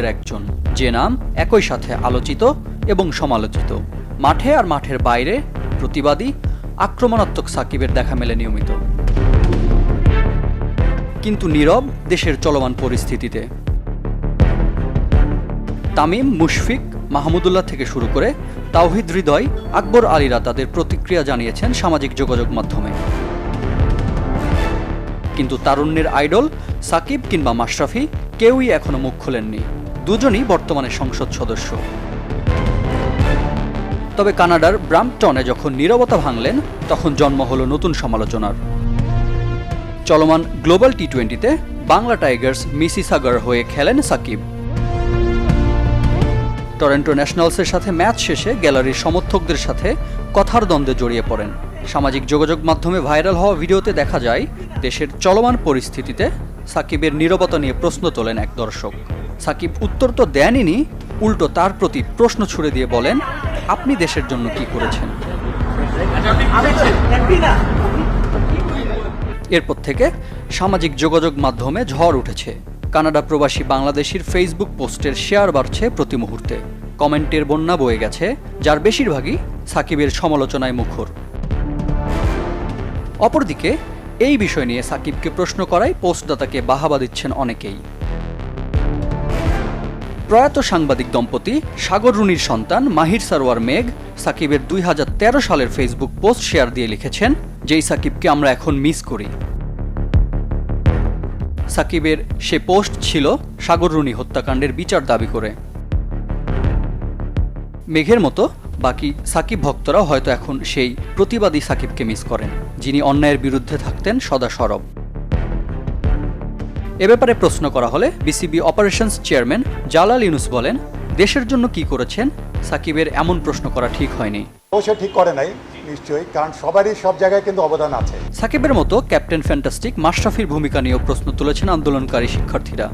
নায়কদের একজন, যে নাম একই সাথে আলোচিত এবং সমালোচিত। মাঠে আর মাঠের বাইরে প্রতিবাদী, আক্রমণাত্মক সাকিবের দেখা মেলে নিয়মিত। কিন্তু নীরব দেশের চলমান পরিস্থিতিতে। তামিম, মুশফিক, মাহমুদুল্লাহ থেকে শুরু করে তাওহিদ হৃদয়, আকবর আলীরা তাদের প্রতিক্রিয়া জানিয়েছেন সামাজিক যোগাযোগ মাধ্যমে। কিন্তু তারুণ্যের আইডল সাকিব কিংবা মাশরাফি কেউই এখনও মুখ খোলেননি। দুজনই বর্তমানে সংসদ সদস্য। তবে কানাডার ব্রাম্পটনে যখন নীরবতা ভাঙলেন, তখন জন্ম হলো নতুন সমালোচনার। চলমান গ্লোবাল টি টোয়েন্টিতে বাংলা টাইগার্স মিসিসাগার হয়ে খেলেন সাকিব। টরেন্টো ন্যাশনালসের সাথে ম্যাচ শেষে গ্যালারির সমর্থকদের সাথে কথার দ্বন্দ্বে জড়িয়ে পড়েন। সামাজিক যোগাযোগ মাধ্যমে ভাইরাল হওয়া ভিডিওতে দেখা যায়, দেশের চলমান পরিস্থিতিতে সাকিবের নীরবতা নিয়ে প্রশ্ন তোলেন এক দর্শক। সাকিব উত্তর তো দেনইনি উল্টো তার প্রতি প্রশ্ন ছুড়ে দিয়ে বলেন, আপনি দেশের জন্য কি করেছেন? এরপর থেকে সামাজিক যোগাযোগ মাধ্যমে ঝড় উঠেছে। কানাডা প্রবাসী বাংলাদেশির ফেসবুক পোস্টের শেয়ার বাড়ছে প্রতি মুহূর্তে। কমেন্টের বন্যা বয়ে গেছে, যার বেশিরভাগই সাকিবের সমালোচনায় মুখর। অপরদিকে, এই বিষয় নিয়ে সাকিবকে প্রশ্ন করায় পোস্টদাতাকে বাহাবা দিচ্ছেন অনেকেই। প্রয়াত সাংবাদিক দম্পতি সাগর রুনির সন্তান মাহির সারোয়ার মেঘ সাকিবের দুই হাজার তেরো সালের ফেসবুক পোস্ট শেয়ার দিয়ে লিখেছেন, যেই সাকিবকে আমরা এখন মিস করি। সাকিবের সে পোস্ট ছিল সাগর রুনি হত্যাকাণ্ডের বিচার দাবি করে। মেঘের মতো বাকি সাকিব ভক্তরা হয়তো এখন সেই প্রতিবাদী সাকিবকে মিস করেন, যিনি অন্যায়ের বিরুদ্ধে থাকতেন সদা সরব। এ ব্যাপারে প্রশ্ন করা হলে BCB operations chairman Jalal Yunus বলেন দেশের জন্য কি করেছেন? সাকিবের এমন প্রশ্ন করা ঠিক হয়নি। অবশ্যই ঠিক করে নাই নিশ্চয়ই কারণ সবারই সব জায়গায় কিন্তু অবদান আছে। সাকিবের মতো ক্যাপ্টেন ফ্যান্টাস্টিক মাশরাফির ভূমিকা নিয়েও প্রশ্ন তুলেছেন আন্দোলনকারী শিক্ষার্থীরা।